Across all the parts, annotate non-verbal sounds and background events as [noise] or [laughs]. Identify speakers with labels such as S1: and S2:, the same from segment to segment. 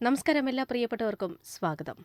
S1: നമസ്കാരം എല്ലാ പ്രിയപ്പെട്ടവർക്കും സ്വാഗതം.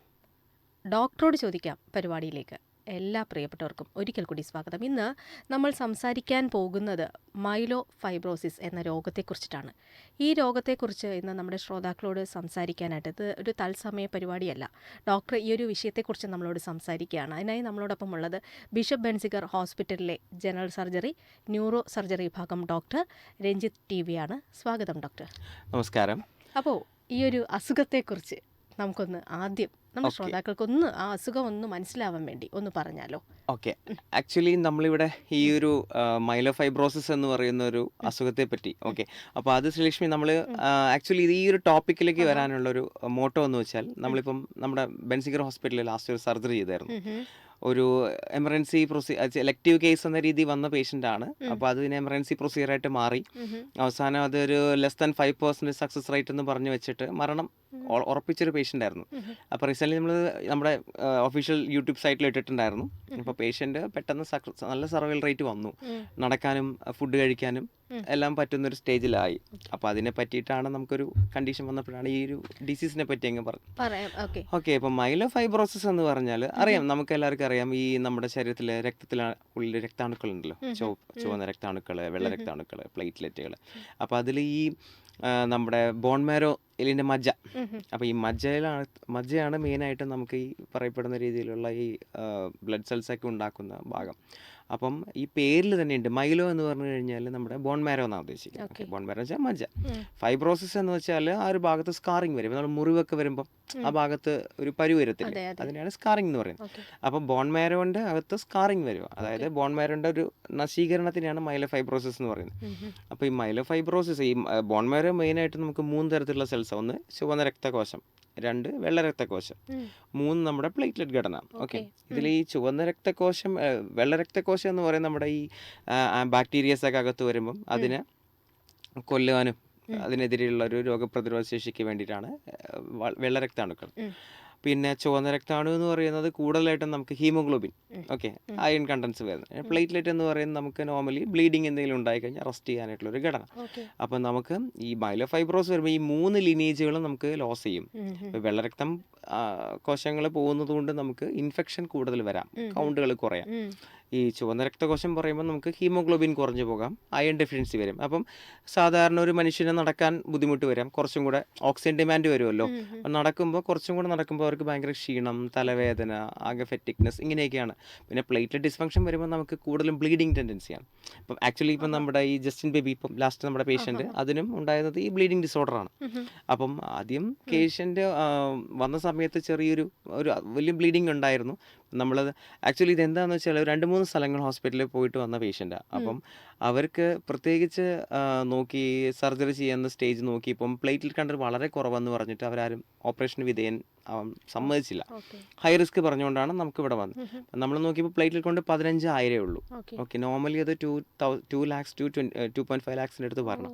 S1: ഡോക്ടറോട് ചോദിക്കാം പരിപാടിയിലേക്ക്. എല്ലാ പ്രിയപ്പെട്ടവർക്കും ഒരിക്കൽ കൂടി സ്വാഗതം. ഇന്ന് നമ്മൾ സംസാരിക്കാൻ പോകുന്നത് മൈലോ ഫൈബ്രോസിസ് എന്ന രോഗത്തെക്കുറിച്ചിട്ടാണ്. ഈ രോഗത്തെക്കുറിച്ച് ഇന്ന് നമ്മുടെ ശ്രോതാക്കളോട് സംസാരിക്കാനായിട്ട് ഇത് ഒരു തത്സമയ പരിപാടിയല്ല. ഡോക്ടർ ഈ ഒരു വിഷയത്തെക്കുറിച്ച് നമ്മളോട് സംസാരിക്കുകയാണ്. അതിനായി നമ്മളോടൊപ്പം ഉള്ളത് ബിഷപ്പ് ബെൻസിഗർ ഹോസ്പിറ്റലിലെ ജനറൽ സർജറി ന്യൂറോ സർജറി വിഭാഗം ഡോക്ടർ രഞ്ജിത്ത് ടി വിയാണ് സ്വാഗതം ഡോക്ടർ.
S2: നമസ്കാരം.
S1: അപ്പോൾ ഈ ഒരു അസുഖത്തെക്കുറിച്ച് നമുക്കൊന്ന് ആദ്യം നമ്മുടെ. ശ്രോതാക്കൾക്കൊന്ന് ആ അസുഖം ഒന്ന് മനസ്സിലാവാൻ വേണ്ടി ഒന്ന് പറഞ്ഞാലോ?
S2: ഓക്കെ. ആക്ച്വലി നമ്മളിവിടെ ഈ ഒരു മൈലോഫൈബ്രോസിസ് എന്ന് പറയുന്ന ഒരു അസുഖത്തെ പറ്റി ഓക്കെ. അപ്പോൾ അത് ശ്രീലക്ഷ്മി നമ്മൾ ആക്ച്വലി ഇത് ഈ ഒരു ടോപ്പിക്കിലേക്ക് വരാനുള്ള ഒരു മോട്ടോ എന്ന് വെച്ചാൽ നമ്മളിപ്പം നമ്മുടെ ബെൻസിഗർ ഹോസ്പിറ്റലിൽ ലാസ്റ്റ് ഒരു സർജറി ചെയ്തായിരുന്നു. ഒരു എമർജൻസി പ്രൊസീ എലക്റ്റീവ് കേസ് എന്ന രീതി വന്ന പേഷ്യന്റ് ആണ്. അപ്പോൾ അത് പിന്നെ എമർജൻസി പ്രൊസീജിയർ ആയിട്ട് മാറി. അവസാനം അതൊരു less than five percent success rate എന്ന് പറഞ്ഞു വെച്ചിട്ട് മരണം ഉറപ്പിച്ചൊരു പേഷ്യന്റ് ആയിരുന്നു. അപ്പോൾ റീസെന്റ്ലി നമ്മൾ നമ്മുടെ ഒഫീഷ്യൽ യൂട്യൂബ് സൈറ്റിൽ ഇട്ടിട്ടുണ്ടായിരുന്നു. അപ്പോൾ പേഷ്യന്റ് പെട്ടെന്ന് സക്സസ് നല്ല സർവൈവൽ റേറ്റ് വന്നു. നടക്കാനും ഫുഡ് കഴിക്കാനും എല്ലാം പറ്റുന്ന ഒരു സ്റ്റേജിലായി അപ്പൊ അതിനെ പറ്റിയിട്ടാണ് നമുക്കൊരു കണ്ടീഷൻ വന്നപ്പോഴാണ് ഈ ഒരു ഡിസീസിനെ പറ്റി അങ്ങ് പറഞ്ഞു
S1: ഓക്കെ.
S2: ഇപ്പൊ മൈലോ ഫൈബ്രോസിസ് എന്ന് പറഞ്ഞാൽ അറിയാം നമുക്ക് എല്ലാവർക്കും അറിയാം ഈ നമ്മുടെ ശരീരത്തിലെ രക്തത്തിലുള്ള ഉള്ളിൽ രക്താണുക്കൾ ഉണ്ടല്ലോ. ചുവന്ന രക്താണുക്കൾ വെള്ള രക്താണുക്കൾ പ്ലേറ്റ്ലെറ്റുകൾ അപ്പൊ അതിൽ ഈ നമ്മുടെ ബോൺമാരോ എലിന്റെ മജ്ജ. അപ്പോൾ ഈ മജ്ജയിലാണ് മജ്ജയാണ് മെയിനായിട്ട് നമുക്ക് ഈ പറയപ്പെടുന്ന രീതിയിലുള്ള ഈ ബ്ലഡ് സെൽസൊക്കെ ഉണ്ടാക്കുന്ന ഭാഗം. അപ്പം ഈ പേരിൽ തന്നെ ഉണ്ട്. മൈലോ എന്ന് പറഞ്ഞു കഴിഞ്ഞാൽ നമ്മുടെ ബോൺ മാരോ എന്നാണ് ഉദ്ദേശിക്കുന്നത്.
S1: ഓക്കെ
S2: ബോൺ മാരോ വെച്ചാൽ മജ്ജ. ഫൈബ്രോസിസ് എന്ന് വെച്ചാൽ ആ ഒരു ഭാഗത്ത് സ്കാറിങ് വരും. നമ്മൾ മുറിവൊക്കെ വരുമ്പോൾ ആ ഭാഗത്ത് ഒരു പരു വരത്തില്ല?
S1: അതെ, അതെ.
S2: അതിനെയാണ് സ്കാറിങ് എന്ന് പറയുന്നത്.
S1: അപ്പോൾ
S2: അപ്പം ബോൺ മാരോന്റെ അകത്ത് സ്കാറിങ് വരും. അതായത് ബോൺ മാരോന്റെ ഒരു നശീകരണത്തിനാണ് മൈലോ ഫൈബ്രോസിസ് എന്ന് പറയുന്നത്. അപ്പോൾ ഈ മൈലോ ഫൈബ്രോസിസ് ഈ ബോൺ മാരോ മെയിനായിട്ട് നമുക്ക് മൂന്ന് തരത്തിലുള്ള സെൽസ് ഒന്ന് ചുവന്ന രക്തകോശം രണ്ട് വെള്ള രക്തകോശം മൂന്ന് നമ്മുടെ പ്ലേറ്റ്ലെറ്റ് ഘടന. ഓക്കെ ഇതിൽ ഈ ചുവന്ന രക്തകോശം വെള്ള രക്തകോശം എന്ന് പറയുന്നത് നമ്മുടെ ഈ ബാക്ടീരിയസ് ഒക്കെ അകത്ത് വരുമ്പം അതിനെ കൊല്ലുവാനും അതിനെതിരെയുള്ള ഒരു രോഗപ്രതിരോധ ശേഷിക്ക് വേണ്ടിയിട്ടാണ് വെള്ള രക്താണുക്കൾ പിന്നെ ചുവന്ന രക്താണു എന്ന് പറയുന്നത് കൂടുതലായിട്ടും നമുക്ക് ഹീമോഗ്ലോബിൻ ഓക്കെ അയൺ കണ്ടൻസ് വരുന്നത് പ്ലേറ്റ്ലെറ്റ് എന്ന് പറയുന്നത് നമുക്ക് നോർമലി ബ്ലീഡിങ് എന്തെങ്കിലും ഉണ്ടായി കഴിഞ്ഞാൽ അറസ്റ്റ് ചെയ്യാനായിട്ടുള്ള ഒരു ഘടന. അപ്പം നമുക്ക് ഈ മൈലോഫൈബ്രോസ് വരുമ്പോൾ ഈ മൂന്ന് ലിനേജുകളും നമുക്ക് ലോസ് ചെയ്യും. വെള്ളരക്തം കോശങ്ങൾ പോകുന്നത് കൊണ്ട് നമുക്ക് ഇൻഫെക്ഷൻ കൂടുതൽ വരാം. കൗണ്ടുകൾ കുറയാം. ഈ ചുവന്ന രക്തകോശം പറയുമ്പോൾ നമുക്ക് ഹീമോഗ്ലോബിൻ കുറഞ്ഞു പോകാം അയൺ ഡെഫിഷ്യൻസി വരും. അപ്പം സാധാരണ ഒരു മനുഷ്യന് നടക്കാൻ ബുദ്ധിമുട്ട് വരാം. കുറച്ചും കൂടെ ഓക്സിജൻ ഡിമാൻഡ് വരുമല്ലോ. നടക്കുമ്പോൾ കുറച്ചും കൂടെ നടക്കുമ്പോൾ അവർക്ക് ഭയങ്കര ക്ഷീണം തലവേദന ആകെ ഫെറ്റിക്നെസ് ഇങ്ങനെയൊക്കെയാണ്. പിന്നെ പ്ലേറ്റ്ലെറ്റ് ഡിസ്ഫങ്ഷൻ വരുമ്പോൾ നമുക്ക് കൂടുതലും ബ്ലീഡിങ് ടെൻഡൻസിയാണ് ഇപ്പം ആക്ച്വലി ഇപ്പം നമ്മുടെ ഈ ജസ്റ്റിൻ ബേബി ഇപ്പം ലാസ്റ്റ് നമ്മുടെ പേഷ്യന്റ് അതിനും ഉണ്ടായിരുന്നത് ഈ ബ്ലീഡിങ് ഡിസോർഡറാണ് അപ്പം ആദ്യം പേഷ്യന്റ് വന്ന സമയത്ത് ചെറിയൊരു ഒരു വലിയ ബ്ലീഡിങ് ഉണ്ടായിരുന്നു. നമ്മൾ ആക്ച്വലി ഇത് എന്താണെന്ന് വെച്ചാൽ രണ്ട് മൂന്ന് സ്ഥലങ്ങൾ ഹോസ്പിറ്റലിൽ പോയിട്ട് വന്ന പേഷ്യന്റാണ് അപ്പം അവർക്ക് പ്രത്യേകിച്ച് നോക്കി സർജറി ചെയ്യുന്ന സ്റ്റേജ് നോക്കി ഇപ്പം പ്ലേറ്റിൽ കണ്ടത് വളരെ കുറവെന്ന് പറഞ്ഞിട്ട് അവരാരും ഓപ്പറേഷന് വിധേയൻ സമ്മതിച്ചില്ല. ഹൈ റിസ്ക് പറഞ്ഞുകൊണ്ടാണ് നമുക്ക് ഇവിടെ വന്നത് നമ്മൾ നോക്കിയപ്പോൾ പ്ലേറ്റിൽ കൊണ്ട് പതിനഞ്ച് ആയിരേ ഉള്ളൂ.
S1: ഓക്കെ.
S2: നോർമലി അത് two two lakhs two two point five ലാക്സിന്റെ അടുത്ത് പറഞ്ഞു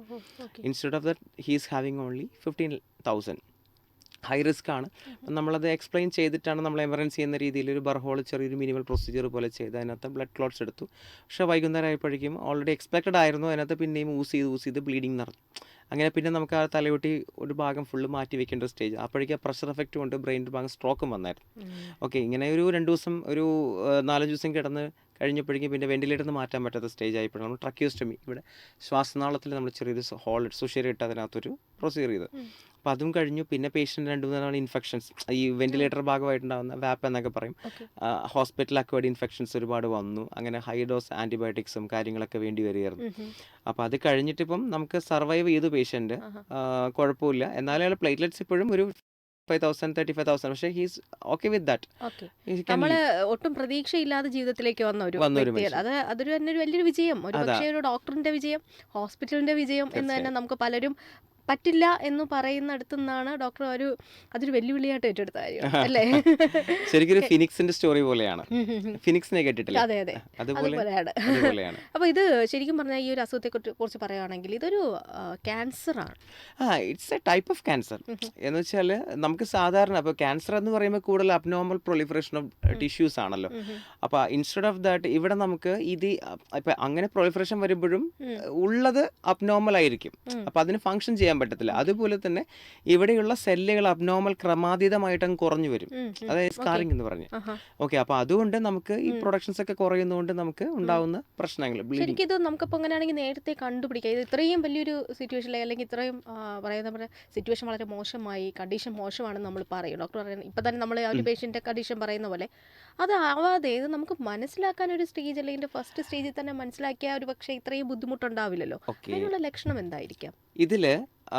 S2: instead of that he's having only fifteen thousand high risk ആണ്. അപ്പം നമ്മളത് എക്സ്പ്ലെയിൻ ചെയ്തിട്ടാണ് നമ്മൾ എമർജൻസി എന്ന രീതിയിൽ ഒരു ബർഹോൾ ചെറിയൊരു മിനിമൽ പ്രൊസീജിയർ പോലെ ചെയ്ത് അതിനകത്ത് ബ്ലഡ് ക്ലോട്ട്സ് എടുത്തു. പക്ഷേ വൈകുന്നേരം ആയപ്പോഴേക്കും ഓൾറെഡി എക്സ്പെക്റ്റഡ് ആയിരുന്നു. അതിനകത്ത് പിന്നെയും യൂസ് ചെയ്ത് യൂസ് ചെയ്ത് ബ്ലീഡിങ് നടന്നു അങ്ങനെ പിന്നെ നമുക്ക് ആ തലയൊട്ടി ഒരു ഭാഗം ഫുള്ള് മാറ്റി വെക്കേണ്ട ഒരു സ്റ്റേജ് അപ്പോഴേക്കും ആ പ്രഷർ എഫക്റ്റ് കൊണ്ട് ബ്രെയിന്റെ ഭാഗം സ്ട്രോക്കും വന്നായിരുന്നു. ഓക്കെ ഇങ്ങനെ ഒരു രണ്ട് ദിവസം ഒരു നാലഞ്ച് ദിവസം കിടന്ന് കഴിഞ്ഞപ്പോഴേക്കും പിന്നെ വെന്റിലേറ്ററിൽ നിന്ന് മാറ്റാൻ പറ്റാത്ത സ്റ്റേജ് ആയപ്പോഴാണ് നമ്മൾ ട്രക്യോസ്റ്റമി ഇവിടെ ശ്വാസനാളത്തിൽ നമ്മൾ ചെറിയൊരു ഹോൾ സുഷേരി ഇട്ട് അതിനകത്തൊരു പ്രൊസീജിയർ ചെയ്ത് അപ്പോൾ അതും കഴിഞ്ഞു. പിന്നെ പേഷ്യന്റ് രണ്ട് മൂന്ന് തവണ ഇൻഫെക്ഷൻസ് ഈ വെന്റിലേറ്റർ ഭാഗമായിട്ടുണ്ടാകുന്ന വാപ്പ് എന്നൊക്കെ പറയും. ഹോസ്പിറ്റൽ അക്വേർഡ് ഇൻഫെക്ഷൻസ് ഒരുപാട് വന്നു. അങ്ങനെ ഹൈ ഡോസ് ആന്റിബയോട്ടിക്സും കാര്യങ്ങളൊക്കെ വേണ്ടി വരികയായിരുന്നു. അപ്പോൾ അത് കഴിഞ്ഞിട്ടിപ്പം നമുക്ക് സർവൈവ് ചെയ്തു പേഷ്യന്റ് കുഴപ്പമില്ല. എന്നാലും അയാൾ പ്ലേറ്റ്ലെറ്റ്സ് ഇപ്പോഴും ഒരു five thousand thirty five thousand പക്ഷേ he's okay with that
S1: okay നമ്മൾ ഒട്ടും പ്രതീക്ഷയില്ലാതെ ജീവിതത്തിലേക്ക് വന്ന ഒരു അത് അതൊരു തന്നെ ഒരു വലിയൊരു വിജയം. ഒരു. പക്ഷേ ഒരു ഡോക്ടറിന്റെ വിജയം ഹോസ്പിറ്റലിന്റെ വിജയം എന്ന് തന്നെ നമുക്ക് പലരും പറ്റില്ല എന്ന് പറയുന്നിടത്തു നിന്നാണ് ഡോക്ടർ ഒരു അതൊരു വെല്ലുവിളിയായിട്ട് ഏറ്റെടുത്ത കാര്യം അല്ലേ? [laughs]
S2: ശരിക്കും ഫിനിക്സിന്റെ സ്റ്റോറി പോലെയാണ്. ഫിനിക്സിനെ കേട്ടിട്ടില്ല?
S1: അതെ അതെ. അതുപോലെയാണ്. അപ്പൊ ഇത് ശരിക്കും പറഞ്ഞാൽ ഈ ഒരു അസുഖത്തെ കുറിച്ച് പറയുകയാണെങ്കിൽ ഇതൊരു ക്യാൻസർ ആണ്
S2: ആ it's a type of cancer എന്ന് വെച്ചാൽ നമുക്ക് സാധാരണ അപ്പോൾ ക്യാൻസർ എന്ന് പറയുമ്പോൾ കൂടുതൽ അബ്നോർമൽ പ്രൊളിഫറേഷൻ ഓഫ് ടിഷ്യൂസ് ആണല്ലോ. അപ്പോൾ ഇൻസ്റ്റെഡ് ഓഫ് ദാറ്റ് ഇവിടെ നമുക്ക് ഇത് ഇപ്പം അങ്ങനെ പ്രൊളിഫറേഷൻ വരുമ്പോഴും ഉള്ളത് അബ്നോർമൽ ആയിരിക്കും. അപ്പോൾ അതിന് ഫങ്ഷൻ ചെയ്യാൻ പറ്റത്തില്ല. അതുപോലെ തന്നെ ഇവിടെയുള്ള സെല്ലുകൾ അബ്നോർമൽ ക്രമാതീതമായിട്ട് അങ്ങ് കുറഞ്ഞു വരും. അതായത് സ്കാറിംഗ് എന്ന് പറഞ്ഞ്. ഓക്കെ അപ്പോൾ അതുകൊണ്ട് നമുക്ക് ഈ പ്രൊഡക്ഷൻസ് ഒക്കെ കുറയുന്നതുകൊണ്ട് നമുക്ക് ഉണ്ടാവുന്ന പ്രശ്നങ്ങൾ
S1: ശരിക്കും ഇത് നമുക്കിപ്പോൾ അങ്ങനെയാണെങ്കിൽ നേരത്തെ കണ്ടുപിടിക്കാം. ഇത് ഇത്രയും വലിയൊരു സിറ്റുവേഷൻ അല്ലെങ്കിൽ ഇത്രയും പറയുന്ന സിറ്റുവേഷൻ വളരെ മോശമായി കണ്ടീഷൻ മോശമാണെന്ന് നമ്മൾ പറയും. ഡോക്ടർ പറയുന്നത് ഇപ്പം തന്നെ നമ്മൾ ആ ഒരു പേഷ്യന്റെ കണ്ടീഷൻ പറയുന്ന പോലെ അത് ആവാതെ ഇത് നമുക്ക് മനസ്സിലാക്കാൻ ഒരു സ്റ്റേജ് അല്ലെങ്കിൽ ഫസ്റ്റ് സ്റ്റേജിൽ തന്നെ മനസ്സിലാക്കിയ ഒരു പക്ഷേ ഇത്രയും ബുദ്ധിമുട്ടുണ്ടാവില്ലല്ലോ. അതിനുള്ള ലക്ഷണം എന്തായിരിക്കാം?
S2: ഇതിൽ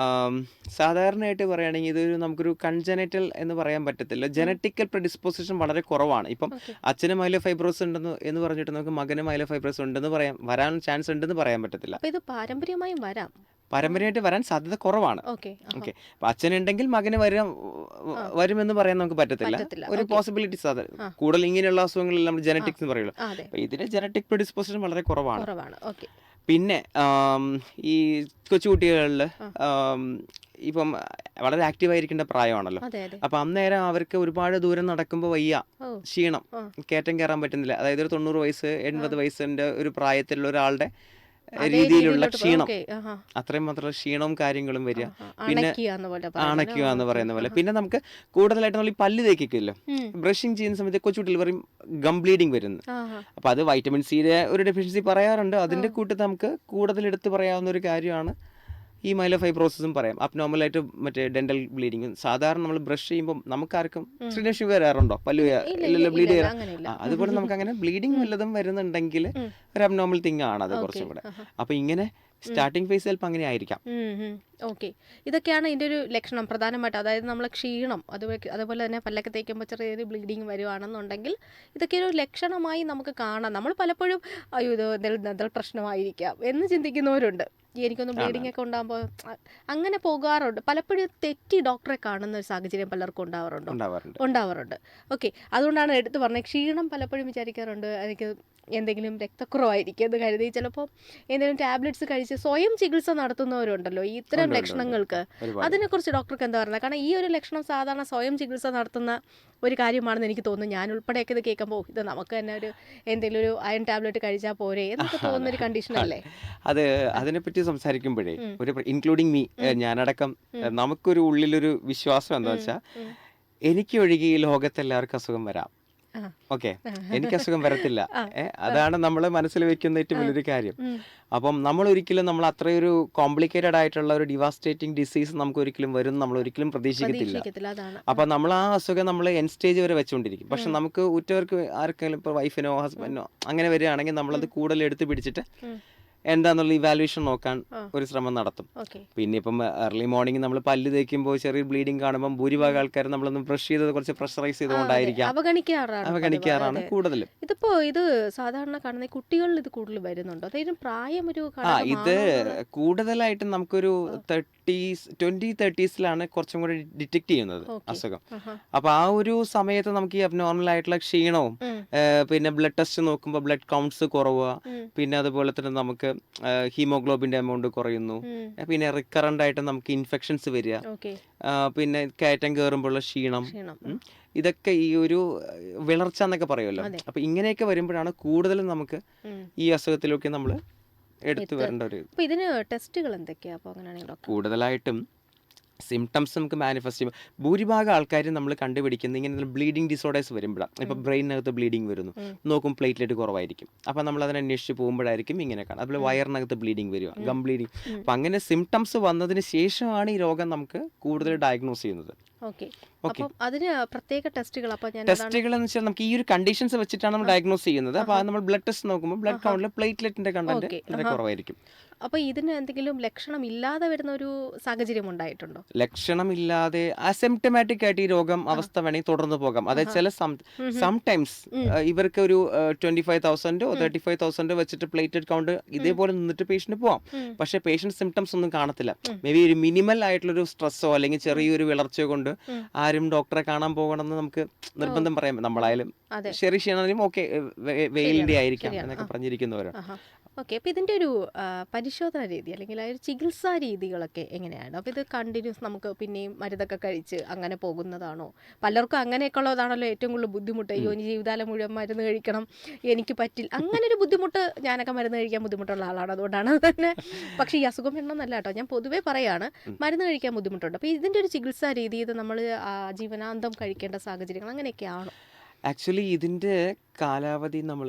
S2: ആം, സാധാരണയായിട്ട് പറയുകയാണെങ്കിൽ ഇതൊരു നമുക്കൊരു കൺജനറ്റൽ എന്ന് പറയാൻ പറ്റത്തില്ല. ജനറ്റിക്കൽ പ്രെഡിസ്പോസിഷൻ വളരെ കുറവാണ്. ഇപ്പം അച്ഛന് മൈലോ ഫൈബ്രോസ് ഉണ്ടെന്ന് എന്ന് പറഞ്ഞിട്ട് നമുക്ക് മകന് മൈലോഫൈബ്രോസ് ഉണ്ടെന്ന് പറയാൻ വരാൻ ചാൻസ് ഉണ്ടെന്ന് പറയാൻ പറ്റത്തില്ല.
S1: ഇത് പാരമ്പര്യമായും വരാം.
S2: പാരമ്പര്യമായിട്ട് വരാൻ സാധ്യത കുറവാണ്.
S1: ഓക്കെ
S2: അച്ഛൻ അപ്പൊ അച്ഛനുണ്ടെങ്കിൽ മകന് വരാൻ
S1: ആ.
S2: വരുമെന്ന് പറയാൻ നമുക്ക് പറ്റത്തില്ല. ഒരു പോസിബിലിറ്റി
S1: സാധ്യത.
S2: കൂടുതൽ ഇങ്ങനെയുള്ള അസുഖങ്ങളിൽ നമ്മൾ ജനറ്റിക്സ് എന്ന് പറയുള്ളൂ. ഇതിന് ജനറ്റിക് പ്രെഡിസ്പോസിഷൻ വളരെ കുറവാണ്. പിന്നെ ഈ കൊച്ചുകുട്ടികളിൽ. ഇപ്പം വളരെ ആക്റ്റീവ് ആയിരിക്കേണ്ട പ്രായമാണല്ലോ. അപ്പൊ അന്നേരം അവർക്ക് ഒരുപാട് ദൂരം നടക്കുമ്പോൾ വയ്യ. ക്ഷീണം. കയറ്റം കയറാൻ പറ്റുന്നില്ല. അതായത് ഒരു തൊണ്ണൂറ് വയസ്സ് എൺപത് വയസ്സിന്റെ ഒരു പ്രായത്തിലുള്ള ഒരാളുടെ രീതിയിലുള്ള ക്ഷീണം. അത്രയും മാത്രം ക്ഷീണവും കാര്യങ്ങളും വരിക. പിന്നെ
S1: അണയ്ക്കുക എന്ന്
S2: പറയുന്ന പോലെ. പിന്നെ നമുക്ക് കൂടുതലായിട്ട് നമ്മൾ ഈ പല്ല് തേക്കിക്കില്ലോ.
S1: ബ്രഷിംഗ്
S2: ബ്രഷിങ് ചെയ്യുന്ന സമയത്ത് കൊച്ചുകുട്ടികൾ പറയും ഗം ബ്ലീഡിങ് വരുന്നു. അപ്പൊ അത് വൈറ്റമിൻ സിയുടെ ഒരു ഡെഫിഷ്യൻസി പറയാറുണ്ട്. അതിന്റെ കൂട്ടത്തിൽ നമുക്ക് കൂടുതൽ എടുത്ത് പറയാവുന്ന ഒരു കാര്യമാണ് ഈ മൈലോഫൈബ്രോസിസും പറയാം. അബ്നോർമലായിട്ട് മറ്റേ ഡെന്റൽ ബ്ലീഡിങ് സാധാരണ നമ്മൾ ബ്രഷ് ചെയ്യുമ്പോൾ നമുക്കാർക്കും ഷുഗർ വരാറുണ്ടോ? പല്ല് ഇല്ലല്ലോ ബ്ലീഡ്. ആ, അതുപോലെ നമുക്ക് അങ്ങനെ ബ്ലീഡിങ് വല്ലതും വരുന്നുണ്ടെങ്കിൽ. ഒരു അബ്നോർമൽ തിങ് ആണ് അത് കുറച്ചും കൂടെ. അപ്പൊ ഇങ്ങനെ സ്റ്റാർട്ടിംഗ് ഫേസ് ചിലപ്പോൾ അങ്ങനെ ആയിരിക്കാം.
S1: ഓക്കെ. ഇതൊക്കെയാണ് ഇതിന്റെ ഒരു ലക്ഷണം പ്രധാനമായിട്ട്. അതായത് നമ്മൾ ക്ഷീണം അതുപോലെ അതുപോലെ തന്നെ പല്ലൊക്കെ തേക്കുമ്പോൾ ചെറിയൊരു ബ്ലീഡിങ് വരുവാണെന്നുണ്ടെങ്കിൽ ഇതൊക്കെ ഒരു ലക്ഷണമായി നമുക്ക് കാണാം. നമ്മൾ പലപ്പോഴും അയ്യോ ഇത് എന്തെങ്കിലും പ്രശ്നമായിരിക്കാം എന്ന് ചിന്തിക്കുന്നവരുണ്ട്. എനിക്കൊന്ന് ബ്ലീഡിംഗ് ഒക്കെ ഉണ്ടാകുമ്പോൾ അങ്ങനെ പോകാറുണ്ട്. പലപ്പോഴും തെറ്റി ഡോക്ടറെ കാണുന്ന ഒരു സാഹചര്യം പലർക്കും ഉണ്ടാവാറുണ്ടോ?
S2: ഉണ്ടാവാറുണ്ട്.
S1: ഓക്കെ അതുകൊണ്ടാണ് എടുത്തു പറഞ്ഞത്. ക്ഷീണം പലപ്പോഴും വിചാരിക്കാറുണ്ട്. എനിക്ക് എന്തെങ്കിലും രക്തക്കുറവായിരിക്കും എന്ന് കരുതി. ചിലപ്പോൾ എന്തെങ്കിലും ടാബ്ലറ്റ്സ് കഴിച്ച് സ്വയം ചികിത്സ നടത്തുന്നവരുണ്ടല്ലോ ഇത്തരം. ലക്ഷണങ്ങൾക്ക്. അതിനെക്കുറിച്ച് ഡോക്ടർക്ക് എന്താ പറയുന്നത്? കാരണം ഈ ഒരു ലക്ഷണം സാധാരണ സ്വയം ചികിത്സ നടത്തുന്ന ഒരു കാര്യമാണെന്ന് എനിക്ക് തോന്നുന്നു. ഞാൻ ഉൾപ്പെടെയൊക്കെ ഇത് കേൾക്കുമ്പോൾ ഇത് നമുക്ക് തന്നെ ഒരു എന്തെങ്കിലും ഒരു അയൺ ടാബ്ലറ്റ് കഴിച്ചാൽ പോരെ എന്നൊക്കെ [laughs] തോന്നുന്ന ഒരു കണ്ടീഷൻ അല്ലേ?
S2: അത് അതിനെപ്പറ്റി സംസാരിക്കുമ്പോഴേ ഒരു ഇൻക്ലൂഡിങ് മീ ഞാനടക്കം. നമുക്കൊരു ഉള്ളിലൊരു വിശ്വാസം എന്താ വെച്ചാൽ എനിക്ക് ഒഴികെ ഈ ലോകത്തെല്ലാവർക്കും അസുഖം വരാം. ഓക്കെ. എനിക്ക് അസുഖം വരത്തില്ല. അതാണ് നമ്മൾ മനസ്സിൽ വെക്കുന്ന ഏറ്റവും വലിയൊരു കാര്യം. അപ്പം നമ്മൾ ഒരിക്കലും നമ്മൾ അത്രയൊരു കോംപ്ലിക്കേറ്റഡ് ആയിട്ടുള്ള ഒരു ഡിവാസ്റ്റേറ്റിംഗ് ഡിസീസ് നമുക്ക് ഒരിക്കലും വരും നമ്മൾ ഒരിക്കലും പ്രതീക്ഷിക്കത്തില്ല. അപ്പൊ നമ്മൾ ആ അസുഖം നമ്മൾ എൻ സ്റ്റേജ് വരെ വെച്ചുകൊണ്ടിരിക്കും പക്ഷെ നമുക്ക് ഉറ്റവർക്ക് ആർക്കെങ്കിലും ഇപ്പൊ വൈഫിനോ ഹസ്ബൻഡിനോ അങ്ങനെ വരികയാണെങ്കിൽ നമ്മളത് കൂടുതൽ എടുത്ത് പിടിച്ചിട്ട്. എന്താന്നുള്ള ഇവാലുവേഷൻ നോക്കാൻ ഒരു ശ്രമം നടത്തും. പിന്നെ ഇപ്പം ഏർലി മോർണിംഗ് നമ്മൾ പല്ല് തേക്കുമ്പോൾ ചെറിയ ബ്ലീഡിങ് കാണുമ്പോൾ ഭൂരിഭാഗം ആൾക്കാർ നമ്മളൊന്ന് ബ്രഷ് ചെയ്തത് കുറച്ച് പ്രഷറൈസ് ചെയ്തുകൊണ്ടായിരിക്കാം.
S1: അവഗണിക്കാറാണ്.
S2: അവഗണിക്കാറാണ്. കൂടുതലും.
S1: ഇതിപ്പോ ഇത് സാധാരണ കാണുന്ന കുട്ടികളിൽ ഇത് കൂടുതൽ വരുന്നുണ്ടോ? അതായത് പ്രായം ഒരു
S2: ആ ഇത് കൂടുതലായിട്ട് നമുക്കൊരു തേർട്ടീസ് ട്വന്റി തേർട്ടീസിലാണ് കുറച്ചും കൂടി ഡിറ്റക്ട് ചെയ്യുന്നത്. അസുഖം. അപ്പൊ ആ ഒരു സമയത്ത് നമുക്ക് ഈ അബ്നോർമൽ ആയിട്ടുള്ള ക്ഷീണവും പിന്നെ ബ്ലഡ് ടെസ്റ്റ് നോക്കുമ്പോൾ ബ്ലഡ് കൗണ്ട്സ് കുറവുക പിന്നെ അതുപോലെ തന്നെ നമുക്ക് ഹീമോഗ്ലോബിന്റെ എമൗണ്ട് കുറയുന്നു. പിന്നെ റിക്കറന്റ് ആയിട്ട് നമുക്ക് ഇൻഫെക്ഷൻസ് വരിക. പിന്നെ കയറ്റം കയറുമ്പോഴുള്ള ക്ഷീണം. ഇതൊക്കെ ഈ ഒരു വിളർച്ച എന്നൊക്കെ പറയുമല്ലോ. അപ്പൊ ഇങ്ങനെയൊക്കെ വരുമ്പോഴാണ് കൂടുതലും നമുക്ക് ഈ അസുഖത്തിലൊക്കെ നമ്മൾ എടുത്തു വരേണ്ട ഒരു
S1: ഇതിന് ടെസ്റ്റുകൾ എന്തൊക്കെയാ?
S2: കൂടുതലായിട്ടും സിംറ്റംസ് നമുക്ക് മാനിഫെസ്റ്റ് ചെയ്യും ഭൂരിഭാഗം ആൾക്കാരും നമ്മൾ കണ്ടുപിടിക്കുന്നത് ഇങ്ങനെ ബ്ലീഡിങ് ഡിസോർഡേഴ്സ് വരുമ്പോഴാണ് ഇപ്പോൾ ബ്രെയിനകത്ത് ബ്ലീഡിങ് വരുന്നു. നോക്കും പ്ലേറ്റ്ലെറ്റ് കുറവായിരിക്കും. അപ്പോൾ നമ്മൾ അതിനെ അന്വേഷിച്ച് പോകുമ്പോഴായിരിക്കും ഇങ്ങനെ കാണാം അതുപോലെ വയറിനകത്ത് ബ്ലീഡിങ് വരിക ഗം ബ്ലീഡിങ് അപ്പം അങ്ങനെ സിംറ്റംസ് വന്നതിന് ശേഷമാണ് ഈ രോഗം നമുക്ക് കൂടുതൽ ഡയഗ്നോസ് ചെയ്യുന്നത്.
S1: ഓക്കെ.
S2: Okay.
S1: അപ്പം അതിന് പ്രത്യേക ടെസ്റ്റുകൾ അപ്പോൾ ഞാൻ
S2: ടെസ്റ്റുകൾ എന്ന് വെച്ചാൽ നമുക്ക് ഈ ഒരു കണ്ടീഷൻസ് വെച്ചിട്ടാണ് നമ്മൾ ഡയഗ്നോസ് ചെയ്യുന്നത്. അപ്പോൾ അത് നമ്മൾ ബ്ലഡ് ടെസ്റ്റ് നോക്കുമ്പോൾ ബ്ലഡ് കൗണ്ടിൽ പ്ലേറ്റ്ലെറ്റിന്റെ കണ്ടന്റ്. വളരെ കുറവായിരിക്കും.
S1: അപ്പൊ ഇതിന് എന്തെങ്കിലും ലക്ഷണം ഇല്ലാതെ വരുന്ന ഒരു സാഹചര്യം ഉണ്ടായിട്ടുണ്ടോ?
S2: ലക്ഷണം ഇല്ലാതെ അസിംറ്റമാറ്റിക് ആയിട്ട് ഈ രോഗം അവസ്ഥ വേണമെങ്കിൽ തുടർന്ന് പോകാം. അതായത് ചില സം ടൈംസ് ഇവർക്ക് ഒരു ട്വന്റി ഫൈവ് തൗസൻഡോ തേർട്ടി ഫൈവ് തൗസൻഡോ വെച്ചിട്ട് പ്ലേറ്റ്ലെറ്റ് കൗണ്ട് ഇതേപോലെ നിന്നിട്ട് പേഷ്യന്റ് പോവാം.
S1: പക്ഷേ
S2: പക്ഷെ പേഷ്യന്റ് സിംറ്റംസ് ഒന്നും കാണത്തില്ല. മേ ബി ഒരു മിനിമൽ ആയിട്ടുള്ള ഒരു സ്ട്രെസ്സോ അല്ലെങ്കിൽ ചെറിയൊരു വിളർച്ചയോ കൊണ്ട്
S1: ഉം.
S2: ആരും ഡോക്ടറെ കാണാൻ പോകണമെന്ന് നമുക്ക് നിർബന്ധം പറയാം നമ്മളായാലും ശരി ക്ഷീണനും ഓക്കെ വെയിലിന്റെ ആയിരിക്കാം എന്നൊക്കെ. പറഞ്ഞിരിക്കുന്നവരാണ്.
S1: ഓക്കെ അപ്പോൾ ഇതിന്റെ ഒരു പരിശോധന രീതി അല്ലെങ്കിൽ ആ ഒരു ചികിത്സാ രീതികളൊക്കെ എങ്ങനെയാണ്? അപ്പോൾ ഇത് കണ്ടിന്യൂസ് നമുക്ക് പിന്നെയും മരുന്നൊക്കെ കഴിച്ച് അങ്ങനെ പോകുന്നതാണോ? പലർക്കും അങ്ങനെയൊക്കെ ഉള്ളതാണല്ലോ ഏറ്റവും കൂടുതൽ ബുദ്ധിമുട്ട്. അയ്യോ ഇനി ജീവിതകാലം മുഴുവൻ മരുന്ന് കഴിക്കണം എനിക്ക് പറ്റില്ല. അങ്ങനെ ഒരു ബുദ്ധിമുട്ട് ഞാനൊക്കെ മരുന്ന് കഴിക്കാൻ ബുദ്ധിമുട്ടുള്ള ആളാണ്. അതുകൊണ്ടാണ് തന്നെ പക്ഷേ ഈ അസുഖം വേണമെന്നല്ല കേട്ടോ. ഞാൻ പൊതുവേ പറയാണ് മരുന്ന് കഴിക്കാൻ ബുദ്ധിമുട്ടുണ്ട്. അപ്പോൾ ഇതിന്റെ ഒരു ചികിത്സാ രീതി ഇത് നമ്മൾ ജീവനാന്തം കഴിക്കേണ്ട സാഹചര്യങ്ങൾ അങ്ങനെയൊക്കെയാണോ?
S2: ആക്ച്വലി ഇതിന്റെ കാലാവധി നമ്മൾ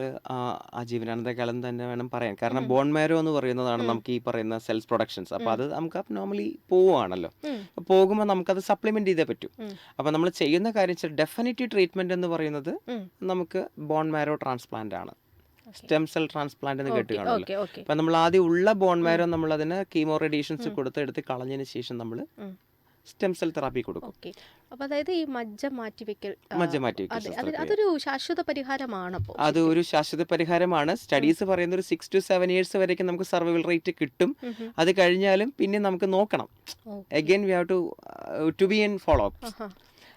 S2: ആ ജീവനാനന്ദ കാലം തന്നെ വേണം പറയാൻ. കാരണം ബോൺ മാരോ എന്ന് പറയുന്നതാണ് നമുക്ക് ഈ പറയുന്ന സെൽസ് പ്രൊഡക്ഷൻസ് അപ്പോൾ അത് നമുക്ക് നോർമലി പോവുകയാണല്ലോ. പോകുമ്പോൾ നമുക്കത് സപ്ലിമെന്റ് ചെയ്തേ പറ്റും. അപ്പോൾ നമ്മൾ ചെയ്യുന്ന കാര്യം വെച്ചാൽ ഡെഫിനറ്റീവ് ട്രീറ്റ്മെന്റ് എന്ന് പറയുന്നത് നമുക്ക് ബോൺ മാരോ ട്രാൻസ്പ്ലാന്റ് ആണ്. സ്റ്റെം സെൽ ട്രാൻസ്പ്ലാന്റ് എന്ന് കേട്ട് കാണുമല്ലോ
S1: ഓക്കെ ഓക്കെ
S2: നമ്മൾ ആദ്യം ഉള്ള ബോൺ മാരോ നമ്മൾ അതിന് കീമോ റേഡിയേഷൻസ് കൊടുത്ത് എടുത്ത് കളഞ്ഞതിന് ശേഷം നമ്മൾ. സ്റ്റെം സെൽ തെറാപ്പി കൊടുക്കും.
S1: അപ്പോൾ അതായത് ഈ മജ്ജ മാറ്റിവെക്കൽ
S2: മജ്ജ മാറ്റി വെക്കൽ
S1: അത് അതൊരു ശാശ്വത പരിഹാരമാണ്
S2: അത് ഒരു ശാശ്വത പരിഹാരമാണ്. സ്റ്റഡീസ് പറയുന്ന ഒരു സിക്സ് ടു സെവൻ ഇയേഴ്സ് വരെയൊക്കെ നമുക്ക് സർവൈവൽ റേറ്റ് കിട്ടും. അത് കഴിഞ്ഞാലും പിന്നെ നമുക്ക് നോക്കണം. Again we have to to be in follow up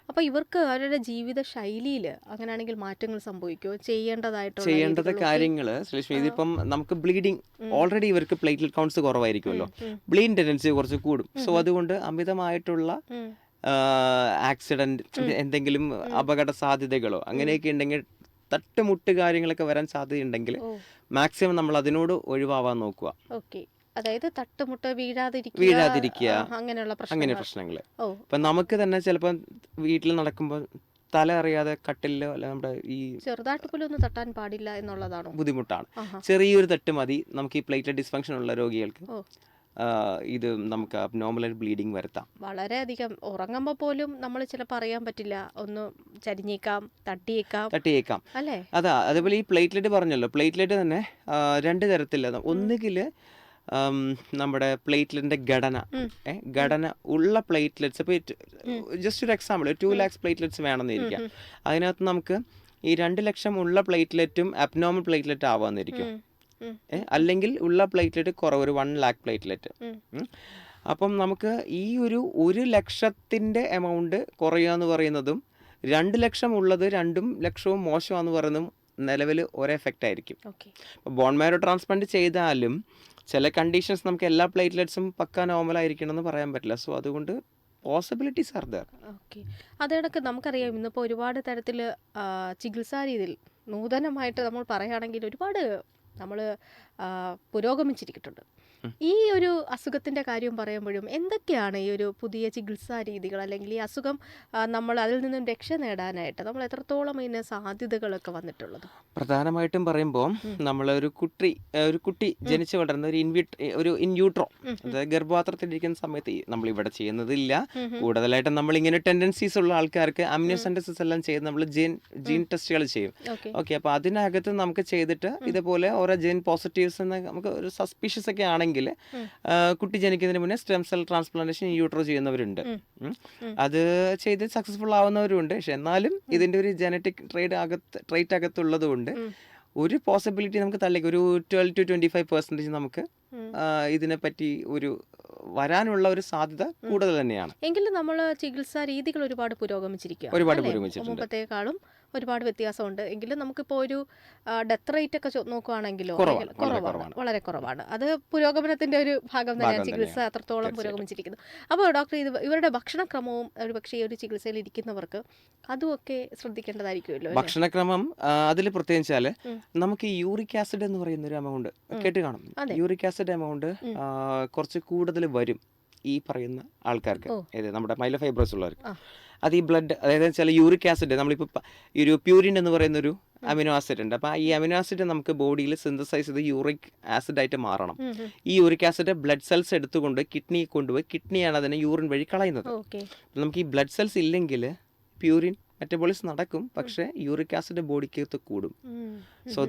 S1: അപ്പോൾ ഇവർക്ക് അവരുടെ ജീവിത ശൈലിയിൽ അങ്ങനെയാണെങ്കിൽ മാറ്റങ്ങൾ സംഭവിക്കുമോ ചെയ്യേണ്ടതായിട്ടുള്ള
S2: ചെയ്യേണ്ടത് കാര്യങ്ങൾ ശ്രീലക്ഷ്മി ഇതിപ്പം നമുക്ക് ബ്ലീഡിങ് ഓൾറെഡി ഇവർക്ക് പ്ലേറ്റ്ലെറ്റ് കൗണ്ട്സ് കുറവായിരിക്കുമല്ലോ. ബ്ലീഡിങ് ടെൻഡൻസി കുറച്ച് കൂടും. സോ അതുകൊണ്ട് അമിതമായിട്ടുള്ള ആക്സിഡന്റ് എന്തെങ്കിലും അപകട സാധ്യതകളോ അങ്ങനെയൊക്കെ ഉണ്ടെങ്കിൽ തട്ടുമുട്ട് കാര്യങ്ങളൊക്കെ വരാൻ സാധ്യതയുണ്ടെങ്കിൽ മാക്സിമം നമ്മൾ അതിനോട് ഒഴിവാവാൻ നോക്കുക.
S1: ഓക്കെ. അതായത് തട്ടുമുട്ട വീഴാതിരിക്കുക
S2: വീഴാതിരിക്കുക.
S1: അങ്ങനെയുള്ള
S2: അങ്ങനെ
S1: പ്രശ്നങ്ങൾ
S2: ഇപ്പൊ നമുക്ക് തന്നെ ചിലപ്പോൾ വീട്ടിൽ നടക്കുമ്പോൾ തല അറിയാതെ കട്ടിലോ അല്ല നമ്മുടെ ഈ
S1: ചെറുതായിട്ട് പോലും ഒന്നും തട്ടാൻ പാടില്ല എന്നുള്ളതാണ്?
S2: ബുദ്ധിമുട്ടാണ്. ചെറിയൊരു തട്ട് മതി. നമുക്ക് ഈ പ്ലേറ്റ് ഡിസ്ഫങ്ഷൻ ഉള്ള രോഗികൾക്ക് ഇത് നമുക്ക് നോർമൽ ബ്ലീഡിങ് വരുത്താം.
S1: വളരെയധികം ഉറങ്ങുമ്പോൾ പോലും നമ്മൾ ചിലപ്പോൾ അറിയാൻ പറ്റില്ല. ഒന്ന് ചരിഞ്ഞേക്കാം തട്ടിയേക്കാം.
S2: തട്ടിയേക്കാം.
S1: അല്ലേ?
S2: അതാ അതേപോലെ ഈ പ്ലേറ്റ്ലെറ്റ് പറഞ്ഞല്ലോ. പ്ലേറ്റ്ലെറ്റ് തന്നെ രണ്ട് തരത്തില്ല ഒന്നുകിൽ നമ്മുടെ പ്ലേറ്റ്ലെറ്റിന്റെ ഘടന. ഘടന ഉള്ള പ്ലേറ്റ്ലെറ്റ്സ് ഇപ്പോൾ ജസ്റ്റ് ഒരു എക്സാമ്പിൾ ടു ലാക്സ് പ്ലേറ്റ്ലെറ്റ്സ് വേണമെന്നിരിക്കാം. അതിനകത്ത് നമുക്ക് ഈ രണ്ട് ലക്ഷം ഉള്ള പ്ലേറ്റ്ലെറ്റും അബ്നോമൽ പ്ലേറ്റ്ലെറ്റ് ആവാന്നിരിക്കും. അല്ലെങ്കിൽ ഉള്ള പ്ലേറ്റ്ലെറ്റ് കുറവ് ഒരു വൺ ലാക്ക് പ്ലേറ്റ്ലെറ്റ്. അപ്പം നമുക്ക് ഈ ഒരു ഒരു ലക്ഷത്തിന്റെ എമൗണ്ട് കുറയുക എന്ന് പറയുന്നതും രണ്ട് ലക്ഷം ഉള്ളത് രണ്ടും ലക്ഷവും മോശമാണെന്ന് പറയുന്നതും നിലവിൽ ഒരേ എഫക്റ്റ് ആയിരിക്കും.
S1: ബോൺമാരോ
S2: ഇപ്പോൾ ട്രാൻസ്പ്ലാന്റ് ചെയ്താലും ചില കണ്ടീഷൻസ് നമുക്ക് എല്ലാ പ്ലേറ്റ്ലെറ്റ്സും പക്ക നോർമൽ ആയിരിക്കണം എന്ന് പറയാൻ പറ്റില്ല. സോ അതുകൊണ്ട് പോസിബിലിറ്റീസ് ആർ ദർ
S1: ഓക്കെ അതേടക്ക് നമുക്കറിയാം ഇന്നിപ്പോൾ ഒരുപാട് തരത്തിൽ ചികിത്സാ രീതിയിൽ നൂതനമായിട്ട് നമ്മൾ പറയുകയാണെങ്കിൽ ഒരുപാട് നമ്മൾ പുരോഗമിച്ചിരിക്കുന്നുണ്ട്. ഈ ഒരു അസുഖത്തിന്റെ കാര്യം പറയുമ്പോഴും എന്തൊക്കെയാണ് ഈ ഒരു പുതിയ ചികിത്സാ രീതികൾ അല്ലെങ്കിൽ ഈ അസുഖം ആ, നമ്മൾ അതിൽ നിന്നും രക്ഷ നേടാനായിട്ട് നമ്മൾ എത്രത്തോളം ഇതിന് സാധ്യതകളൊക്കെ വന്നിട്ടുള്ളത്?
S2: പ്രധാനമായിട്ടും പറയുമ്പോൾ നമ്മൾ ഒരു കുട്ടി ഒരു കുട്ടി ജനിച്ചു വളരുന്ന ഒരു ഇൻവിട്ട് ഒരു ഇൻയൂട്രോ
S1: ഉം,
S2: അതായത് ഗർഭപാത്രത്തിലിരിക്കുന്ന സമയത്ത് ഈ നമ്മൾ ഇവിടെ ചെയ്യുന്നതില്ല.
S1: ഉം, ഉം.
S2: കൂടുതലായിട്ടും നമ്മൾ ഇങ്ങനെ ടെൻഡൻസീസ് ഉള്ള ആൾക്കാർക്ക് അമ്നിയോസെന്റസിസ് എല്ലാം ചെയ്ത് നമ്മൾ ജീൻ ജീൻ ടെസ്റ്റുകൾ ചെയ്യും.
S1: ഓക്കെ.
S2: ഓക്കെ അപ്പോൾ അതിനകത്ത് നമുക്ക് ചെയ്തിട്ട് ഇതേപോലെ ഓരോ ജീൻ പോസിറ്റീവ്സ് എന്ന് നമുക്ക് ഒരു സസ്പീഷ്യസ് ഒക്കെ ആണെങ്കിൽ
S1: ഉം.
S2: കുട്ടി ജനിക്കുന്നതിന് മുന്നേ സ്റ്റെം സെൽ ട്രാൻസ്പ്ലാന്റേഷൻ യൂട്രോ ചെയ്യുന്നവരുണ്ട്. അത് ചെയ്ത് സക്സസ്ഫുൾ ആവുന്നവരുണ്ട്. പക്ഷെ എന്നാലും ഇതിന്റെ ഒരു ജനറ്റിക് ട്രേഡ് അകത്ത് ട്രേറ്റ് അകത്തുള്ളത് കൊണ്ട് ഒരു പോസിബിലിറ്റി നമുക്ക് തള്ളിക്ക് ഒരു twelve to twenty five percentage നമുക്ക്
S1: ഇതിനെ
S2: പറ്റി ഇതിനെപ്പറ്റി ഒരു വരാനുള്ള ഒരു സാധ്യത കൂടുതൽ തന്നെയാണ്.
S1: എങ്കിലും നമ്മൾ ചികിത്സാ രീതികൾ ഒരുപാട് പുരോഗമിച്ചിരിക്കുക
S2: ഒരുപാട് പുരോഗമിച്ചിട്ടുണ്ട്.
S1: ഒരുപാട് വ്യത്യാസമുണ്ട്. എങ്കിലും നമുക്കിപ്പോൾ ഒരു ഡെത്ത് റേറ്റ് ഒക്കെ നോക്കുകയാണെങ്കിലോ
S2: കുറവാണ്, വളരെ
S1: കുറവാണ്. അത് പുരോഗമനത്തിന്റെ ഒരു ഭാഗം തന്നെയാണ് ചികിത്സ അത്രത്തോളം പുരോഗമിച്ചിരിക്കുന്നു അപ്പോൾ ഡോക്ടർ ഇത് ഇവരുടെ ഭക്ഷണക്രമവും ഒരു പക്ഷേ ഈ ഒരു ചികിത്സയിൽ ഇരിക്കുന്നവർക്ക് അതുമൊക്കെ ശ്രദ്ധിക്കേണ്ടതായിരിക്കുമല്ലോ?
S2: ഭക്ഷണക്രമം അതിൽ പ്രത്യേകിച്ചാൽ നമുക്ക് യൂറിക് ആസിഡ് എന്ന് പറയുന്ന ഒരു എമൗണ്ട് കേട്ട് കാണും. യൂറിക് ആസിഡ് എമൗണ്ട് കുറച്ച് കൂടുതൽ വരും ഈ പറയുന്ന ആൾക്കാർക്ക്. ഏത് നമ്മുടെ മൈലഫൈബ്രസ് ഉള്ളവർക്ക്. അത് ഈ ബ്ലഡ് അതായത് ചില യൂറിക് ആസിഡ് നമ്മളിപ്പോൾ ഈ ഒരു പ്യൂരിൻ എന്ന് പറയുന്ന ഒരു അമിനോ ആസിഡ് ഉണ്ട്. അപ്പോൾ ഈ അമിനോ ആസിഡ് നമുക്ക് ബോഡിയിൽ സിന്തസൈസ് ചെയ്ത് യൂറിക് ആസിഡായിട്ട് മാറണം. ഈ യൂറിക് ആസിഡ് ബ്ലഡ് സെൽസ് എടുത്തുകൊണ്ട് കിഡ്നി കൊണ്ടുപോയി കിഡ്നിയാണ് അതിനെ യൂറിൻ വഴി കളയുന്നത്. നമുക്ക് ഈ ബ്ലഡ് സെൽസ് ഇല്ലെങ്കിൽ പ്യൂരിൻ മെറ്റബോളിസ് നടക്കും. പക്ഷേ യൂറിക് ആസിഡ് ബോഡിക്കകത്ത് കൂടും. So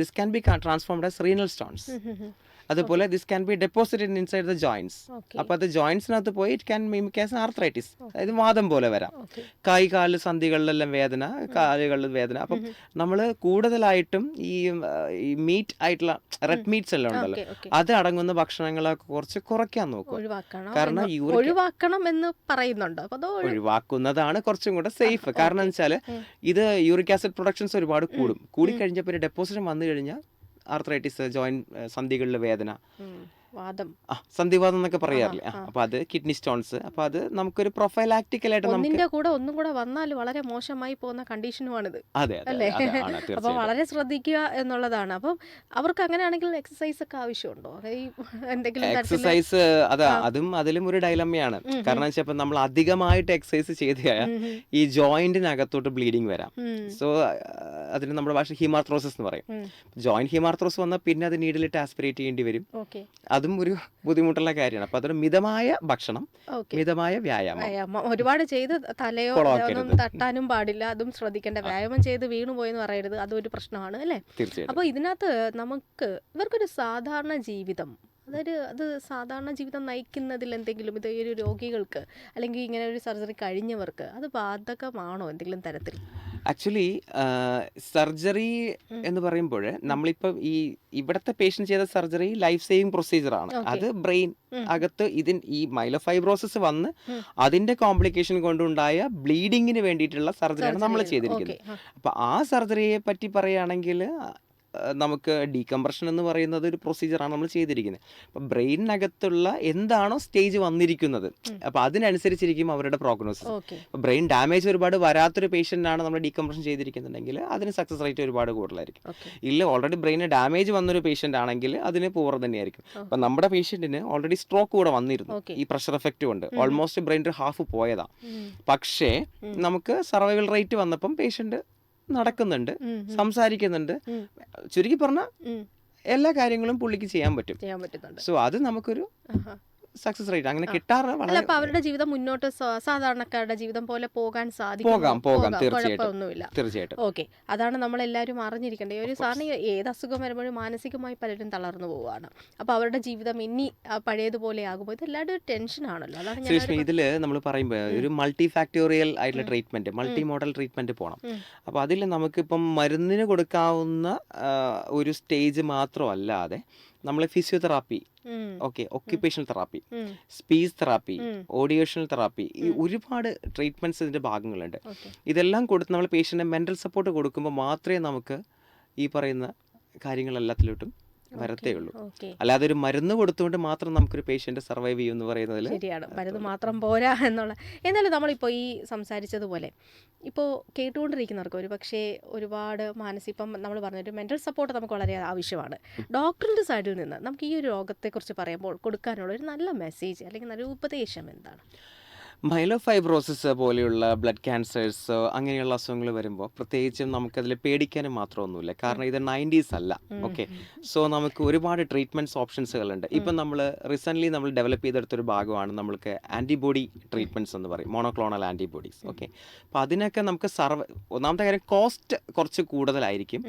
S2: this can be transformed as renal stones. അതുപോലെ this can be deposited inside the joints
S1: അപ്പൊ
S2: അപ്പോൾ അത് ജോയിൻസിനകത്ത് പോയി it can mimic as arthritis അതായത് വാദം പോലെ വരാം. കൈ കാൽ സന്ധികളിലെല്ലാം വേദന കാലുകളിൽ വേദന. അപ്പം നമ്മൾ കൂടുതലായിട്ടും ഈ മീറ്റ് ആയിട്ടുള്ള റെഡ് മീറ്റ്സ് എല്ലാം ഉണ്ടല്ലോ. അത് അടങ്ങുന്ന ഭക്ഷണങ്ങളൊക്കെ കുറച്ച് കുറയ്ക്കാൻ നോക്കുക
S1: ഒഴിവാക്കണം
S2: കാരണം
S1: ഒഴിവാക്കണം എന്ന് പറയുന്നുണ്ട്.
S2: ഒഴിവാക്കുന്നതാണ് കുറച്ചും കൂടെ സേഫ് കാരണം വെച്ചാൽ ഇത് യൂറിക് ആസിഡ് പ്രൊഡക്ഷൻസ് ഒരുപാട് കൂടും. കൂടി പിന്നെ ഡെപ്പോസിറ്റ് വന്നു കഴിഞ്ഞാൽ ആർത്രൈറ്റിസ് ജോയിൻ സന്ധികളിലെ വേദന.
S1: വാദം.
S2: ആ സന്ധിവാദം എന്നൊക്കെ പറയാറില്ലേ. അപ്പൊ അത് കിഡ്നി സ്റ്റോൺസ്. അപ്പൊ അത് നമുക്കൊരു പ്രൊഫൈലാക്ടിക്കലായിട്ട് നമുക്ക്
S1: കൂടെ ഒന്നും കൂടെ വന്നാൽ വളരെ മോശമായി പോകുന്ന കണ്ടീഷനുമാണിത്.
S2: അതെ അതെ
S1: അല്ലേ?
S2: അതെ, [laughs]
S1: അപ്പോൾ വളരെ ശ്രദ്ധിക്കുക എന്നുള്ളതാണ്. അപ്പം അവർക്ക് അങ്ങനെയാണെങ്കിൽ എക്സസൈസ് ഒക്കെ ആവശ്യമുണ്ടോ? എന്തെങ്കിലും
S2: എക്സസൈസ് അതാ അതും അതിലും ഒരു ഡൈലമ്മയാണ്. കാരണം വെച്ചാൽ നമ്മൾ അധികമായിട്ട് എക്സസൈസ് ചെയ്ത് ഈ ജോയിന്റിനകത്തോട്ട് ബ്ലീഡിങ് വരാം. സോ അതിന് നമ്മുടെ ഭാഷ ഹിമാർത്രോസസ് എന്ന് പറയും. ജോയിന്റ് ഹിമാർത്രോസ് വന്നാൽ പിന്നെ അത് നീഡിലിട്ട് ആസ്പിറേറ്റ് ചെയ്യേണ്ടി വരും.
S1: ഓക്കെ
S2: അതും ഒരു ബുദ്ധിമുട്ടുള്ള കാര്യമാണ്. അപ്പൊ അതൊരു മിതമായ ഭക്ഷണം മിതമായ വ്യായാമം.
S1: ഒരുപാട് ചെയ്ത് തലയോ ഒന്നും തട്ടാനും പാടില്ല അതും ശ്രദ്ധിക്കേണ്ട. വ്യായാമം ചെയ്ത് വീണു പോയെന്ന് പറയരുത്. അതൊരു പ്രശ്നമാണ് അല്ലേ?
S2: അപ്പൊ
S1: അപ്പോൾ ഇതിനകത്ത് നമുക്ക് ഇവർക്കൊരു സാധാരണ ജീവിതം അതായത് അത് സാധാരണ ജീവിതം നയിക്കുന്നതിൽ എന്തെങ്കിലും ഇത് ഈ ഒരു രോഗികൾക്ക് അല്ലെങ്കിൽ ഇങ്ങനെ ഒരു സർജറി കഴിഞ്ഞവർക്ക് അത് ബാധകമാണോ എന്തെങ്കിലും തരത്തിൽ?
S2: ആക്ച്വലി സർജറി എന്ന് പറയുമ്പോൾ നമ്മളിപ്പം ഈ ഇവിടുത്തെ പേഷ്യന്റ് ചെയ്ത സർജറി ലൈഫ് സേവിങ് പ്രൊസീജിയർ ആണ്. അത് ബ്രെയിൻ അകത്ത് ഇതിൻ ഈ മൈലോഫൈബ്രോസിസ് വന്ന്. അതിന്റെ കോംപ്ലിക്കേഷൻ കൊണ്ടുണ്ടായ ബ്ലീഡിങ്ങിന് വേണ്ടിയിട്ടുള്ള സർജറിയാണ് നമ്മൾ ചെയ്തിരിക്കുന്നത്. അപ്പൊ ആ. സർജറിയെ പറ്റി പറയുകയാണെങ്കിൽ നമുക്ക് ഡീകംപ്രഷൻ എന്ന് പറയുന്നത് ഒരു പ്രൊസീജിയറാണ് നമ്മൾ ചെയ്തിരിക്കുന്നത് അപ്പോൾ ബ്രെയിനകത്തുള്ള എന്താണോ സ്റ്റേജ് വന്നിരിക്കുന്നത്. അപ്പോൾ അതിനനുസരിച്ചിരിക്കും അവരുടെ പ്രോഗ്നോസിസ് ബ്രെയിൻ ഡാമേജ് ഒരുപാട് വരാത്തൊരു പേഷ്യന്റ് ആണ് നമ്മൾ ഡീകംപ്രഷൻ ചെയ്തിരിക്കുന്നുണ്ടെങ്കിൽ അതിന് സക്സസ് റേറ്റ് ഒരുപാട് കൂടുതലായിരിക്കും. ഇല്ല ഓൾറെഡി ബ്രെയിന് ഡാമേജ് വന്നൊരു പേഷ്യന്റ് ആണെങ്കിൽ അതിന് പൂർ തന്നെയായിരിക്കും. അപ്പം നമ്മുടെ പേഷ്യന്റിന് ഓൾറെഡി സ്ട്രോക്ക് കൂടെ വന്നിരുന്നു. ഈ പ്രഷർ എഫക്റ്റ് കൊണ്ട്. ഓൾമോസ്റ്റ് ബ്രെയിന്റെ ഹാഫ്
S1: പോയതാണ്
S2: പക്ഷേ നമുക്ക് സർവൈവൽ റേറ്റ് വന്നപ്പം പേഷ്യന്റ് നടക്കുന്നുണ്ട്. സംസാരിക്കുന്നുണ്ട്. ചുരുക്കി പറഞ്ഞാൽ എല്ലാ കാര്യങ്ങളും പുള്ളിക്ക് ചെയ്യാൻ പറ്റും. സോ അത് നമുക്കൊരു. സക്സസ് റേറ്റ് അങ്ങനെ. കിട്ടാറ് വളരെ
S1: അപ്പൊ അവരുടെ ജീവിതം മുന്നോട്ട് സാധാരണക്കാരുടെ ജീവിതം പോലെ പോകാൻ സാധിക്കും
S2: പോകാം, പോകാം, തീർച്ചയായിട്ടും. തീർച്ചയായിട്ടും.
S1: ഓക്കെ. അതാണ് നമ്മൾ എല്ലാവരും അറിഞ്ഞിരിക്കേണ്ടത് ഒരു സാറിന് ഏത് അസുഖം വരുമ്പോഴും മാനസികമായി പലരും തളർന്നു പോവുകയാണ്. അപ്പൊ അവരുടെ ജീവിതം ഇനി പഴയതുപോലെ ആകുമ്പോൾ ഇത് എല്ലാവരും ഒരു അതാണ് ഞാൻ
S2: ഇതിൽ നമ്മൾ പറയുമ്പോൾ ഒരു മൾട്ടി ഫാക്ടോറിയൽ ആയിട്ടുള്ള ട്രീറ്റ്മെന്റ് മൾട്ടി മോഡൽ ട്രീറ്റ്മെന്റ് പോകണം അപ്പൊ അതിൽ നമുക്കിപ്പം മരുന്നിന് കൊടുക്കാവുന്ന ഒരു സ്റ്റേജ് മാത്രമല്ലാതെ നമ്മൾ physiotherapy okay occupational therapy speech therapy. ഓഡിയേഷണൽ therapy ഈ ഒരുപാട് ട്രീറ്റ്മെന്റ്സ് ഇതിന്റെ ഭാഗങ്ങളുണ്ട്. ഇതെല്ലാം കൊടുത്ത് നമ്മൾ പേഷ്യന്റെ മെന്റൽ സപ്പോർട്ട് കൊടുക്കുമ്പോൾ മാത്രമേ നമുക്ക് ഈ പറയുന്ന കാര്യങ്ങളെല്ലാത്തിലോട്ടും വരത്തേ ഉള്ളൂ. അല്ലാതെ ഒരു മരുന്ന് കൊടുത്തുകൊണ്ട് മാത്രം നമുക്കൊരു പേഷ്യന്റ് സർവൈവ് ചെയ്യും എന്ന് പറയുന്നതിൽ
S1: ശരിയാണ്. മരുന്ന് മാത്രം പോരാ എന്നുള്ള. എന്നാലും നമ്മളിപ്പോൾ ഈ സംസാരിച്ചതുപോലെ ഇപ്പോൾ കേട്ടുകൊണ്ടിരിക്കുന്നവർക്ക് ഒരു പക്ഷേ ഒരുപാട് മാനസിക ഇപ്പം നമ്മൾ പറഞ്ഞൊരു മെന്റൽ സപ്പോർട്ട് നമുക്ക് വളരെ ആവശ്യമാണ്. ഡോക്ടറിന്റെ സൈഡിൽ നിന്ന് നമുക്ക് ഈ ഒരു രോഗത്തെക്കുറിച്ച് പറയുമ്പോൾ കൊടുക്കാനുള്ള ഒരു നല്ല മെസ്സേജ് അല്ലെങ്കിൽ നല്ലൊരു ഉപദേശം എന്താണ്?
S2: മൈലോഫൈബ്രോസിസ് പോലെയുള്ള ബ്ലഡ് ക്യാൻസേഴ്സ് അങ്ങനെയുള്ള അസുഖങ്ങൾ വരുമ്പോൾ പ്രത്യേകിച്ചും നമുക്കതിൽ പേടിക്കാനും മാത്രമൊന്നുമില്ല. കാരണം ഇത് നയന്റീസ് അല്ല. ഓക്കെ. സോ നമുക്ക് ഒരുപാട് ട്രീറ്റ്മെന്റ്സ് ഓപ്ഷൻസുകളുണ്ട്. ഇപ്പം നമ്മൾ റീസെന്റ്ലി നമ്മൾ ഡെവലപ്പ് ചെയ്തെടുത്തൊരു ഭാഗമാണ് നമ്മൾക്ക് ആന്റിബോഡി ട്രീറ്റ്മെന്റ്സ് എന്ന് പറയും. Monoclonal antibodies. ഓക്കെ. അപ്പോൾ അതിനൊക്കെ നമുക്ക് സർവ ഒന്നാമത്തെ കാര്യം കോസ്റ്റ് കുറച്ച് കൂടുതലായിരിക്കും.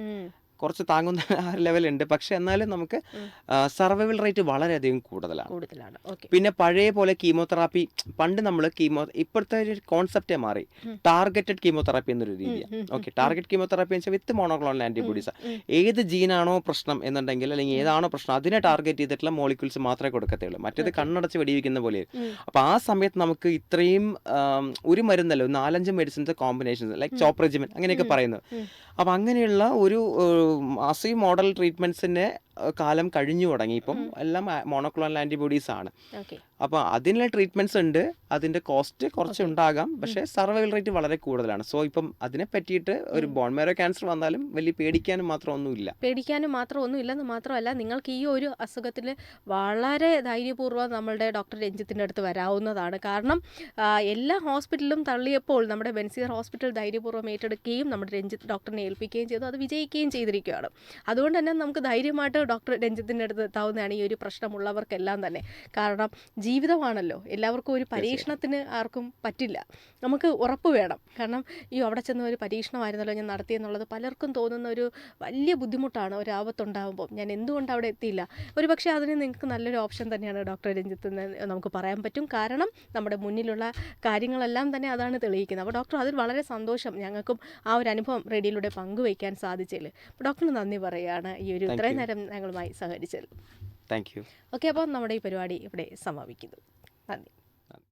S2: കുറച്ച് താങ്ങുന്ന [laughs] ആ ലെവൽ ഉണ്ട് പക്ഷെ എന്നാലും നമുക്ക്. സർവൈവൽ റേറ്റ് വളരെയധികം കൂടുതലാണ്.
S1: കൂടുതലാണ്.
S2: പിന്നെ പഴയ പോലെ കീമോതെറാപ്പി പണ്ട് നമ്മൾ കീമോ ഇപ്പോഴത്തെ ഒരു കോൺസെപ്റ്റേ മാറി. ടാർഗറ്റഡ് കീമോതെറാപ്പി എന്നൊരു രീതിയാണ് ഓക്കെ ടാർഗറ്റ് കീമോതെറാപ്പി എന്ന് വെച്ചാൽ വിത്ത് മോണോക്ലോണൽ ആന്റിബോഡീസ്. ഏത് ജീനാണോ പ്രശ്നം എന്നുണ്ടെങ്കിൽ അല്ലെങ്കിൽ ഏതാണോ പ്രശ്നം അതിനെ ടാർഗറ്റ് ചെയ്തിട്ടുള്ള മോളിക്യൂൾസ് മാത്രമേ കൊടുക്കത്തുള്ളൂ. മറ്റേത്. കണ്ണടച്ച് വെടിവെക്കുന്ന പോലെ. അപ്പോൾ ആ സമയത്ത് നമുക്ക് ഇത്രയും ഒരു മരുന്നല്ല നാലഞ്ച് medicines combinations like
S1: CHOP regimen
S2: CHOP regimen അങ്ങനെയൊക്കെ പറയുന്നത്. അപ്പോൾ അങ്ങനെയുള്ള ഒരു മാസി മോഡൽ ട്രീറ്റ്മെന്റ്സിന് കാലം കഴിഞ്ഞു തുടങ്ങി. ഇപ്പം എല്ലാം മോണോക്ലോണൽ ആന്റിബോഡീസ് ആണ്.
S1: അപ്പൊ
S2: അപ്പോൾ അതിനുള്ള ട്രീറ്റ്മെന്റ്സ് ഉണ്ട്. അതിന്റെ കോസ്റ്റ് കുറച്ച്. ഉണ്ടാകാം. പക്ഷേ സർവൈവൽ റേറ്റ് വളരെ കൂടുതലാണ്. സോ ഇപ്പം അതിനെ പറ്റിയിട്ട് ഒരു ബോൺമേറോ ക്യാൻസർ വന്നാലും വലിയ പേടിക്കാനും മാത്രം ഒന്നുമില്ല.
S1: പേടിക്കാനും മാത്രം ഒന്നും ഇല്ലെന്ന് മാത്രമല്ല നിങ്ങൾക്ക് ഈ ഒരു അസുഖത്തിൽ വളരെ ധൈര്യപൂർവം നമ്മളുടെ ഡോക്ടർ രഞ്ജിത്തിന്റെ അടുത്ത് വരാവുന്നതാണ്. കാരണം എല്ലാ ഹോസ്പിറ്റലിലും തള്ളിയപ്പോൾ നമ്മുടെ ബെൻസിയർ ഹോസ്പിറ്റൽ ധൈര്യപൂർവം ഏറ്റെടുക്കുകയും നമ്മുടെ രഞ്ജിത്ത് ഡോക്ടറിനെ ഏൽപ്പിക്കുകയും ചെയ്തു. അത് വിജയിക്കുകയും ചെയ്തിരിക്കുകയാണ് അതുകൊണ്ട് തന്നെ നമുക്ക് ധൈര്യമായിട്ട് ഡോക്ടർ രഞ്ജിത്തിന്റെ അടുത്ത് എത്താവുന്നതാണ് ഈ ഒരു പ്രശ്നമുള്ളവർക്കെല്ലാം തന്നെ. കാരണം ജീവിതമാണല്ലോ. എല്ലാവർക്കും ഒരു പരീക്ഷണത്തിന് ആർക്കും പറ്റില്ല. നമുക്ക് ഉറപ്പ് വേണം. കാരണം ഈ അവിടെ ചെന്ന് ഒരു പരീക്ഷണമായിരുന്നല്ലോ ഞാൻ നടത്തിയെന്നുള്ളത് പലർക്കും തോന്നുന്ന ഒരു വലിയ ബുദ്ധിമുട്ടാണ് ഒരു ആപത്തുണ്ടാകുമ്പോൾ ഞാൻ എന്തുകൊണ്ട് അവിടെ എത്തിയില്ല? ഒരു പക്ഷേ അതിന് നിങ്ങൾക്ക് നല്ലൊരു ഓപ്ഷൻ തന്നെയാണ് ഡോക്ടർ രഞ്ജിത്ത് എന്ന് നമുക്ക് പറയാൻ പറ്റും. കാരണം നമ്മുടെ മുന്നിലുള്ള കാര്യങ്ങളെല്ലാം തന്നെ അതാണ് തെളിയിക്കുന്നത്. അപ്പോൾ ഡോക്ടർ അതിൽ വളരെ സന്തോഷം ഞങ്ങൾക്കും ആ ഒരു അനുഭവം റേഡിയോയിലൂടെ പങ്കുവയ്ക്കാൻ സാധിച്ചതിൽ. ഡോക്ടറിന് നന്ദി പറയുകയാണ്. ഈ ഒരു ഇത്രയും നേരം ഞങ്ങളുമായി സഹകരിച്ചത്
S2: താങ്ക് യു
S1: ഓക്കെ അപ്പോൾ നമ്മുടെ ഈ പരിപാടി ഇവിടെ സമാപിക്കുന്നു. നന്ദി.